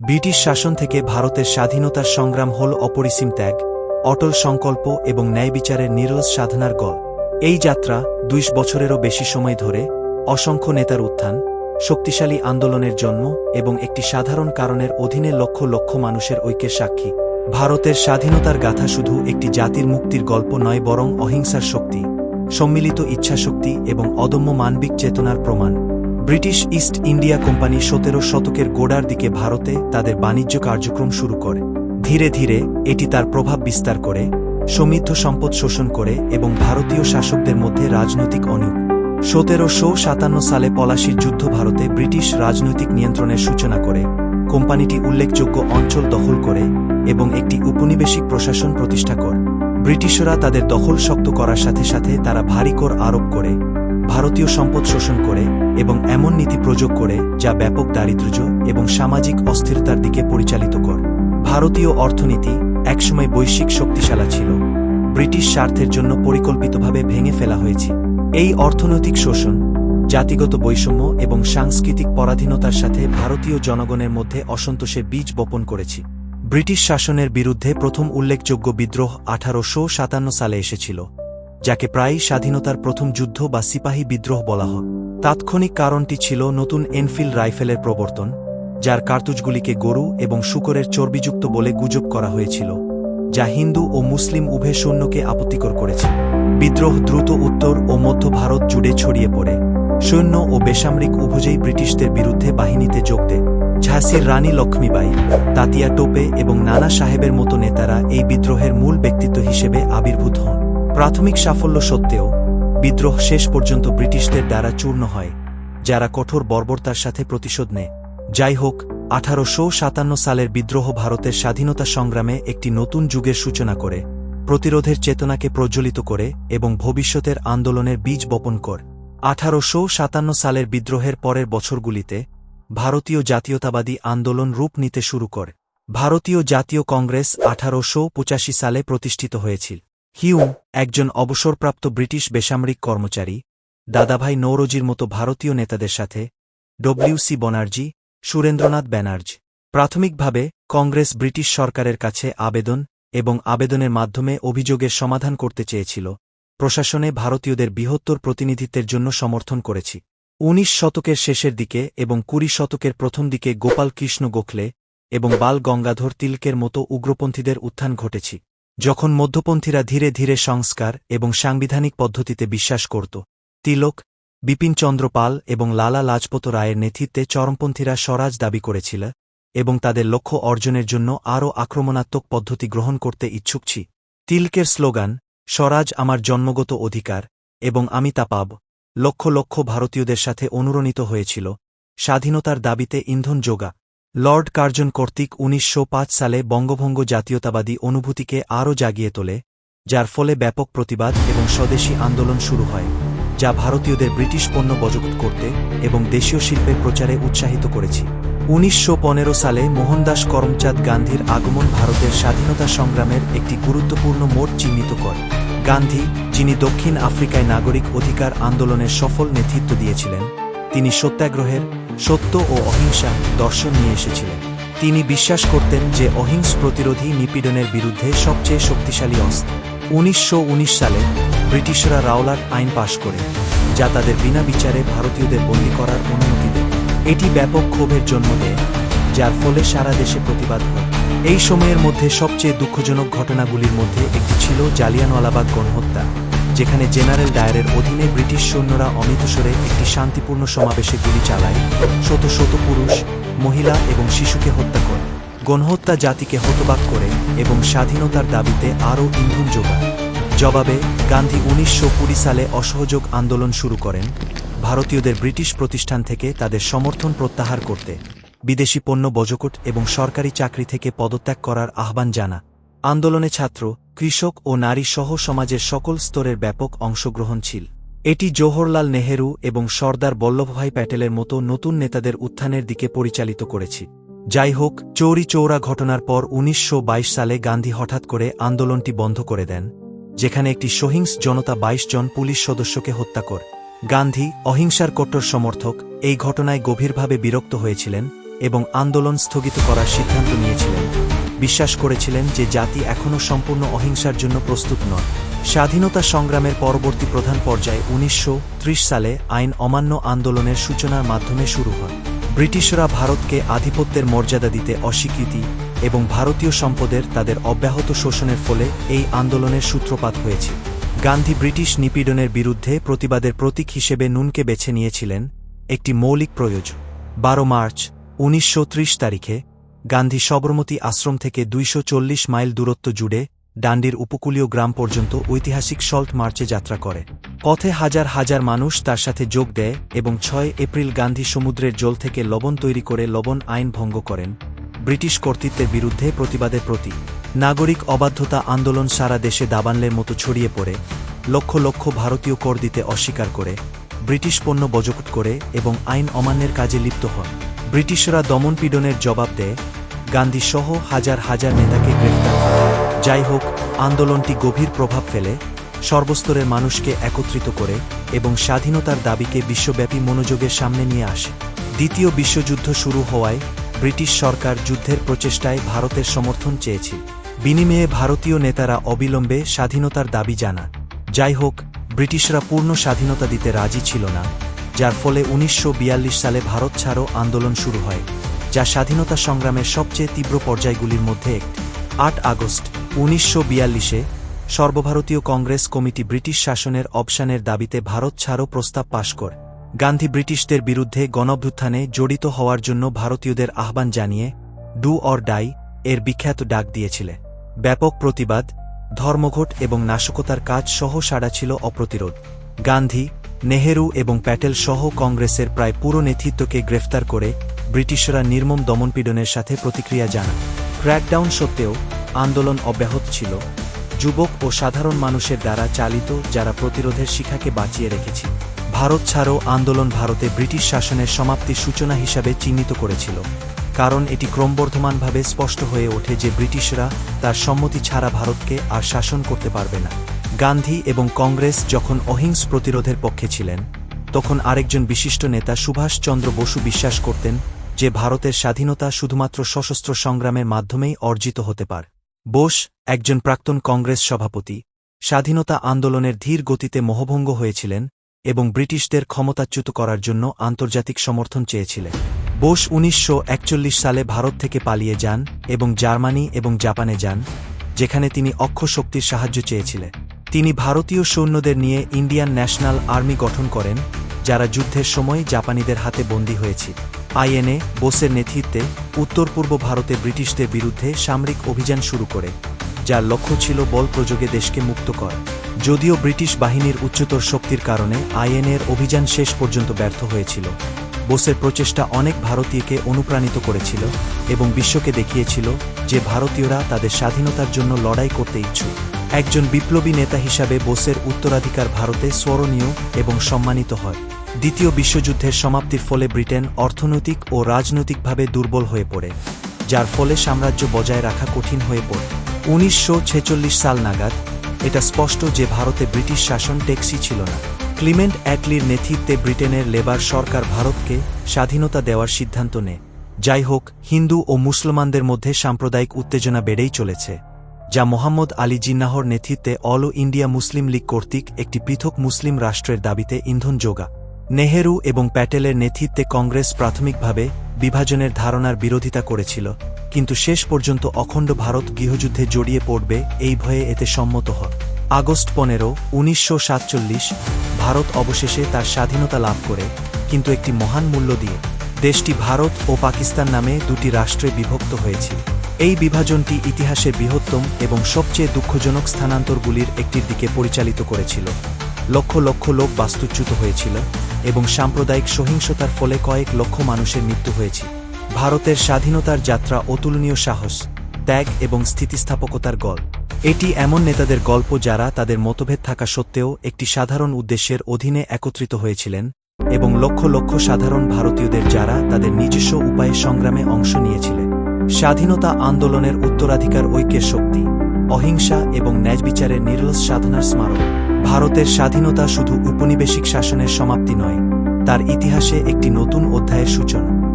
British শাসন থেকে ভারতের স্বাধীনতার সংগ্রাম হল অপরিসীম ত্যাগ, অটল সংকল্প এবং ন্যায় বিচারের নিরলস সাধনার গল এই যাত্রা দুইশ বছরেরও বেশি সময় ধরে অসংখ্য নেতার উত্থান, শক্তিশালী আন্দোলনের জন্ম এবং একটি সাধারণ কারণের অধীনে লক্ষ লক্ষ মানুষের ঐক্যের সাক্ষী। ভারতের স্বাধীনতার গাথা শুধু একটি জাতির মুক্তির গল্প নয় বরং অহিংসার শক্তি, সম্মিলিত ইচ্ছাশক্তি এবং অদম্য মানবিক চেতনার প্রমাণ। ব্রিটিশ ইস্ট ইন্ডিয়া কোম্পানি সতেরো শতকের গোড়ার দিকে ভারতে তাদের বাণিজ্য কার্যক্রম শুরু করে। ধীরে ধীরে, এটি তার প্রভাব বিস্তার করে, সমৃদ্ধ সম্পদ শোষণ করে এবং ভারতীয় শাসকদের মধ্যে রাজনৈতিক অনুক সতেরোশো সাতান্ন সালে পলাশির যুদ্ধ ভারতে ব্রিটিশ রাজনৈতিক নিয়ন্ত্রণের সূচনা করে। কোম্পানিটি উল্লেখযোগ্য অঞ্চল দখল করে এবং একটি উপনিবেশিক প্রশাসন প্রতিষ্ঠা করে। ব্রিটিশরা তাদের দখল শক্ত করার সাথে সাথে তারা ভারী কর আরোপ করে। ভারতীয় সম্পদ শোষণ করে এবং এমন নীতি প্রয়োগ করে যা ব্যাপক দারিদ্র্য এবং সামাজিক অস্থিরতার দিকে পরিচালিত করে। ভারতীয় অর্থনীতি একসময় বৈশ্বিক শক্তিশালা ছিল। ব্রিটিশ স্বার্থের জন্য পরিকল্পিতভাবে ভেঙে ফেলা হয়েছে। এই অর্থনৈতিক শোষণ, জাতিগত বৈষম্য এবং সাংস্কৃতিক পরাধীনতার সাথে ভারতীয় জনগণের মধ্যে অসন্তোষের বীজ বপন করেছি। ব্রিটিশ শাসনের বিরুদ্ধে প্রথম উল্লেখযোগ্য বিদ্রোহ আঠারোশো সাতান্ন সালে এসেছিল। যাকে প্রায়ই স্বাধীনতার প্রথম যুদ্ধ বা সিপাহী বিদ্রোহ বলা হয়। তাৎক্ষণিক কারণটি ছিল নতুন এনফিল্ড রাইফেলের প্রবর্তন, যার কার্তুজগুলিকে গরু এবং শুকরের চর্বিযুক্ত বলে গুজব করা হয়েছিল, যা হিন্দু ও মুসলিম উভয় সৈন্যকে আপত্তিকর করেছে। বিদ্রোহ দ্রুত উত্তর ও মধ্য ভারত জুড়ে ছড়িয়ে পড়ে। সৈন্য ও বেসামরিক উভয়ই ব্রিটিশদের বিরুদ্ধে বাহিনীতে যোগ দেয়। ঝাঁসির রানী লক্ষ্মীবাই তাতিয়া টোপে এবং নানা সাহেবের মতো নেতারা এই বিদ্রোহের মূল ব্যক্তিত্ব হিসেবে আবির্ভূত হন। প্রাথমিক সাফল্য সত্ত্বেও, বিদ্রোহ শেষ পর্যন্ত ব্রিটিশদের দ্বারা চূর্ণ হয়, যারা কঠোর বর্বরতার সাথে প্রতিশোধ নেয়। যাই হোক, আঠারোশো সাতান্ন সালের বিদ্রোহ ভারতের স্বাধীনতা সংগ্রামে একটি নতুন যুগের সূচনা করে, প্রতিরোধের চেতনাকে প্রজ্বলিত করে এবং ভবিষ্যতের আন্দোলনের বীজ বপন কর। আঠারোশো সাতান্ন সালের বিদ্রোহের পরের বছরগুলিতে, ভারতীয় জাতীয়তাবাদী আন্দোলন রূপ নিতে শুরু করে। ভারতীয় জাতীয় কংগ্রেস আঠারোশো পঁচাশি সালে প্রতিষ্ঠিত হয়েছিল। হিউম একজন অবসরপ্রাপ্ত ব্রিটিশ বেসামরিক কর্মচারী, দাদাভাই নৌরজির মতো ভারতীয় নেতাদের সাথে, ডব্লিউ সি বনার্জি, সুরেন্দ্রনাথ ব্যানার্জি। প্রাথমিকভাবে, কংগ্রেস ব্রিটিশ সরকারের কাছে আবেদন এবং আবেদনের মাধ্যমে অভিযোগের সমাধান করতে চেয়েছিল। প্রশাসনে ভারতীয়দের বৃহত্তর প্রতিনিধিত্বের জন্য সমর্থন করেছি। উনিশ শতকের শেষের দিকে এবং কুড়ি শতকের প্রথম দিকে গোপাল কৃষ্ণ গোখলে এবং বাল গঙ্গাধর তিলকের মতো উগ্রপন্থীদের উত্থান ঘটেছি। যখন মধ্যপন্থীরা ধীরে ধীরে সংস্কার এবং সাংবিধানিক পদ্ধতিতে বিশ্বাস করত, তিলক বিপিনচন্দ্র পাল এবং লালা লাজপত রায়ের নেতৃত্বে চরমপন্থীরা স্বরাজ দাবি করেছিল এবং তাদের লক্ষ্য অর্জনের জন্য আরও আক্রমণাত্মক পদ্ধতি গ্রহণ করতে ইচ্ছুক ছি। তিলকের স্লোগান, স্বরাজ আমার জন্মগত অধিকার এবং আমি তা পাব। লক্ষ লক্ষ ভারতীয়দের সাথে অনুরণিত হয়েছিল। স্বাধীনতার দাবিতে ইন্ধন যোগা লর্ড কার্জন কর্তৃক উনিশশো পাঁচ সালে বঙ্গভঙ্গ জাতীয়তাবাদী অনুভূতিকে আরও জাগিয়ে তোলে, যার ফলে ব্যাপক প্রতিবাদ এবং স্বদেশী আন্দোলন শুরু হয়, যা ভারতীয়দের ব্রিটিশ পণ্য বজগুত করতে এবং দেশীয় শিল্পের প্রচারে উৎসাহিত করেছি। উনিশশো সালে মোহনদাস করমচাঁদ গান্ধীর আগমন ভারতের স্বাধীনতা সংগ্রামের একটি গুরুত্বপূর্ণ মোড় চিহ্নিত করে। গান্ধী, যিনি দক্ষিণ আফ্রিকায় নাগরিক অধিকার আন্দোলনের সফল নেতৃত্ব দিয়েছিলেন তিনি সত্যাগ্রহের, সত্য ও অহিংসা দর্শন নিয়ে এসেছিলেন। তিনি বিশ্বাস করতেন যে অহিংস প্রতিরোধী নিপীড়নের বিরুদ্ধে সবচেয়ে শক্তিশালী অস্ত্র। উনিশশো উনিশ সালে ব্রিটিশরা রাওলাট আইন পাশ করে, যা তাদের বিনা বিচারে ভারতীয়দের বন্দী করার অনুমতি দেয়। এটি ব্যাপক ক্ষোভের জন্ম দেয়, যার ফলে সারা দেশে প্রতিবাদ হয়। এই সময়ের মধ্যে সবচেয়ে দুঃখজনক ঘটনাগুলির মধ্যে একটি ছিল জালিয়ানওয়ালাবাগ গণহত্যা। যেখানে জেনারেল ডায়ারের অধীনে ব্রিটিশ সৈন্যরা অমিতসরে একটি শান্তিপূর্ণ সমাবেশে গুলি চালায়। শত শত পুরুষ, মহিলা এবং শিশুকে হত্যা করে। গণহত্যা জাতিকে হতবাক করে এবং স্বাধীনতার দাবিতে আরও ইন্ধন যোগায়। জবাবে, গান্ধী উনিশশো কুড়ি সালে অসহযোগ আন্দোলন শুরু করেন। ভারতীয়দের ব্রিটিশ প্রতিষ্ঠান থেকে তাদের সমর্থন প্রত্যাহার করতে বিদেশি পণ্য বজকট এবং সরকারি চাকরি থেকে পদত্যাগ করার আহ্বান জানা আন্দোলনে ছাত্র কৃষক ও নারী সহ সমাজের সকল স্তরের ব্যাপক অংশগ্রহণ ছিল এটি জওহরলাল নেহেরু এবং সর্দার বল্লভভাই প্যাটেলের মতো নতুন নেতাদের উত্থানের দিকে পরিচালিত করেছি। যাই হোক, চৌরি চৌরা ঘটনার পর উনিশশো বাইশ সালে গান্ধী হঠাৎ করে আন্দোলনটি বন্ধ করে দেন, যেখানে একটি সহিংস জনতা ২২ জন পুলিশ সদস্যকে হত্যা কর। গান্ধী, অহিংসার কট্টর সমর্থক, এই ঘটনায় গভীরভাবে বিরক্ত হয়েছিলেন এবং আন্দোলন স্থগিত করার সিদ্ধান্ত নিয়েছিলেন। বিশ্বাস করেছিলেন যে জাতি এখনও সম্পূর্ণ অহিংসার জন্য প্রস্তুত নয়। স্বাধীনতা সংগ্রামের পরবর্তী প্রধান পর্যায়ে উনিশশো ত্রিশ সালে আইন অমান্য আন্দোলনের সূচনার মাধ্যমে শুরু হয়। ব্রিটিশরা ভারতকে আধিপত্যের মর্যাদা দিতে অস্বীকৃতি এবং ভারতীয় সম্পদের তাদের অব্যাহত শোষণের ফলে এই আন্দোলনের সূত্রপাত হয়েছে। গান্ধী ব্রিটিশ নিপীড়নের বিরুদ্ধে প্রতিবাদের প্রতীক হিসেবে নুনকে বেছে নিয়েছিলেন একটি মৌলিক প্রয়োজন। বারো মার্চ, উনিশশো ত্রিশ তারিখে গান্ধী সবরমতী আশ্রম থেকে দুইশ চল্লিশ মাইল দূরত্ব জুড়ে ডান্ডির উপকূলীয় গ্রাম পর্যন্ত ঐতিহাসিক সল্ট মার্চে যাত্রা করে। পথে হাজার হাজার মানুষ তার সাথে যোগ দেয় এবং ছয় এপ্রিল গান্ধী সমুদ্রের জল থেকে লবণ তৈরি করে লবণ আইন ভঙ্গ করেন। ব্রিটিশ কর্তৃত্বের বিরুদ্ধে প্রতিবাদের প্রতি নাগরিক অবাধ্যতা আন্দোলন সারা দেশে দাবানলের মতো ছড়িয়ে পড়ে, লক্ষ লক্ষ ভারতীয় কর দিতে অস্বীকার করে, ব্রিটিশ পণ্য বজকুট করে এবং আইন অমান্যের কাজে লিপ্ত হয় ব্রিটিশরা দমনপীড়নের জবাব দেয় গান্ধী সহ হাজার হাজার নেতাকে গ্রেফতার করে। যাই হোক, আন্দোলনটি গভীর প্রভাব ফেলে, সর্বস্তরের মানুষকে একত্রিত করে এবং স্বাধীনতার দাবিকে বিশ্বব্যাপী মনোযোগের সামনে নিয়ে আসে। দ্বিতীয় বিশ্বযুদ্ধ শুরু হওয়ায় ব্রিটিশ সরকার যুদ্ধের প্রচেষ্টায় ভারতের সমর্থন চেয়েছিল বিনিময়ে ভারতীয় নেতারা অবিলম্বে স্বাধীনতার দাবি জানা যাই হোক, ব্রিটিশরা পূর্ণ স্বাধীনতা দিতে রাজি ছিল না। যার ফলে উনিশশো বিয়াল্লিশ সালে ভারত ছাড়ো আন্দোলন শুরু হয়, যা স্বাধীনতা সংগ্রামের সবচেয়ে তীব্র পর্যায়গুলির মধ্যে একটি। আট আগস্ট উনিশশো বিয়াল্লিশে সর্বভারতীয় কংগ্রেস কমিটি ব্রিটিশ শাসনের অবসানের দাবিতে ভারত ছাড়ো প্রস্তাব পাশ করে। গান্ধী ব্রিটিশদের বিরুদ্ধে গণভ্যুত্থানে জড়িত হওয়ার জন্য ভারতীয়দের আহ্বান জানিয়ে ডু অর ডাই এর বিখ্যাত ডাক দিয়েছিলেন ব্যাপক প্রতিবাদ, ধর্মঘট এবং নাশকতার কাজ সহ সাড়া ছিল অপ্রতিরোধ। গান্ধী নেহেরু এবং প্যাটেল সহ কংগ্রেসের প্রায় পুরো নেতৃত্বকে গ্রেফতার করে ব্রিটিশরা নির্মম দমনপীড়নের সাথে প্রতিক্রিয়া জানান ক্র্যাকডাউন সত্ত্বেও আন্দোলন অব্যাহত ছিল। যুবক ও সাধারণ মানুষের দ্বারা চালিত, যারা প্রতিরোধের শিখাকে বাঁচিয়ে রেখেছে, ভারত ছাড়ো আন্দোলন ভারতে ব্রিটিশ শাসনের সমাপ্তির সূচনা হিসাবে চিহ্নিত করেছিল। কারণ এটি ক্রমবর্ধমানভাবে স্পষ্ট হয়ে ওঠে যে ব্রিটিশরা তার সম্মতি ছাড়া ভারতকে আর শাসন করতে পারবে না। গান্ধী এবং কংগ্রেস যখন অহিংস প্রতিরোধের পক্ষে ছিলেন, তখন আরেকজন বিশিষ্ট নেতা সুভাষচন্দ্র বসু বিশ্বাস করতেন যে ভারতের স্বাধীনতা শুধুমাত্র সশস্ত্র সংগ্রামের মাধ্যমেই অর্জিত হতে পার। বোস, একজন প্রাক্তন কংগ্রেস সভাপতি, স্বাধীনতা আন্দোলনের ধীর গতিতে মোহভঙ্গ হয়েছিলেন এবং ব্রিটিশদের ক্ষমতাচ্যুত করার জন্য আন্তর্জাতিক সমর্থন চেয়েছিলেন। বোস উনিশশো একচল্লিশ সালে ভারত থেকে পালিয়ে যান এবং জার্মানি এবং জাপানে যান, যেখানে তিনি অক্ষ শক্তির সাহায্য চেয়েছিলেন। তিনি ভারতীয় সৈন্যদের নিয়ে ইন্ডিয়ান ন্যাশনাল আর্মি গঠন করেন, যারা যুদ্ধের সময় জাপানিদের হাতে বন্দী হয়েছিল আইএনএ বোসের নেতৃত্বে উত্তর পূর্ব ভারতে ব্রিটিশদের বিরুদ্ধে সামরিক অভিযান শুরু করে, যার লক্ষ্য ছিল বল প্রযোগে দেশকে মুক্ত করা। যদিও ব্রিটিশ বাহিনীর উচ্চতর শক্তির কারণে আইএনএর অভিযান শেষ পর্যন্ত ব্যর্থ হয়েছিল। বোসের প্রচেষ্টা অনেক ভারতীয়কে অনুপ্রাণিত করেছিল এবং বিশ্বকে দেখিয়েছিল যে ভারতীয়রা তাদের স্বাধীনতার জন্য লড়াই করতে ইচ্ছুক। একজন বিপ্লবী নেতা হিসাবে বোসের উত্তরাধিকার ভারতে স্মরণীয় এবং সম্মানিত হয়। দ্বিতীয় বিশ্বযুদ্ধের সমাপ্তির ফলে ব্রিটেন অর্থনৈতিক ও রাজনৈতিকভাবে দুর্বল হয়ে পড়ে, যার ফলে সাম্রাজ্য বজায় রাখা কঠিন হয়ে পড়ে। উনিশশো ছেচল্লিশ সাল নাগাদ, এটা স্পষ্ট যে ভারতে ব্রিটিশ শাসন টেক্সি ছিল না। ক্লিমেন্ট অ্যাটলির নেতৃত্বে ব্রিটেনের লেবার সরকার ভারতকে স্বাধীনতা দেওয়ার সিদ্ধান্ত নেয়। যাই হোক, হিন্দু ও মুসলমানদের মধ্যে সাম্প্রদায়িক উত্তেজনা বেড়েই চলেছে। যা মোহাম্মদ আলী জিন্নাহর নেতৃত্বে অল ইন্ডিয়া মুসলিম লীগ কর্তৃক একটি পৃথক মুসলিম রাষ্ট্রের দাবিতে ইন্ধন যোগা। নেহেরু এবং প্যাটেলের নেতৃত্বে কংগ্রেস প্রাথমিকভাবে বিভাজনের ধারণার বিরোধিতা করেছিল, কিন্তু শেষ পর্যন্ত অখণ্ড ভারত গৃহযুদ্ধে জড়িয়ে পড়বে এই ভয়ে এতে সম্মত হয় আগস্ট পনেরো, উনিশশো ভারত অবশেষে তার স্বাধীনতা লাভ করে, কিন্তু একটি মহান মূল্য দিয়ে দেশটি ভারত ও পাকিস্তান নামে দুটি রাষ্ট্রে বিভক্ত হয়েছিল। এই বিভাজনটি ইতিহাসের বৃহত্তম এবং সবচেয়ে দুঃখজনক স্থানান্তরগুলির একটির দিকে পরিচালিত করেছিল। লক্ষ লক্ষ লোক বাস্তুচ্যুত হয়েছিল এবং সাম্প্রদায়িক সহিংসতার ফলে কয়েক লক্ষ মানুষের মৃত্যু হয়েছে। ভারতের স্বাধীনতার যাত্রা অতুলনীয় সাহস, ত্যাগ এবং স্থিতিস্থাপকতার গল্প এটি এমন নেতাদের গল্প যারা তাদের মতভেদ থাকা সত্ত্বেও একটি সাধারণ উদ্দেশ্যের অধীনে একত্রিত হয়েছিলেন এবং লক্ষ লক্ষ সাধারণ ভারতীয়দের যারা তাদের নিজস্ব উপায়ে সংগ্রামে অংশ নিয়েছিলেন। স্বাধীনতা আন্দোলনের উত্তরাধিকার ঐক্যের শক্তি, অহিংসা এবং ন্যায়বিচারের নিরলস সাধনার স্মারক। ভারতের স্বাধীনতা শুধু উপনিবেশিক শাসনের সমাপ্তি নয়, তার ইতিহাসে একটি নতুন অধ্যায়ের সূচনা।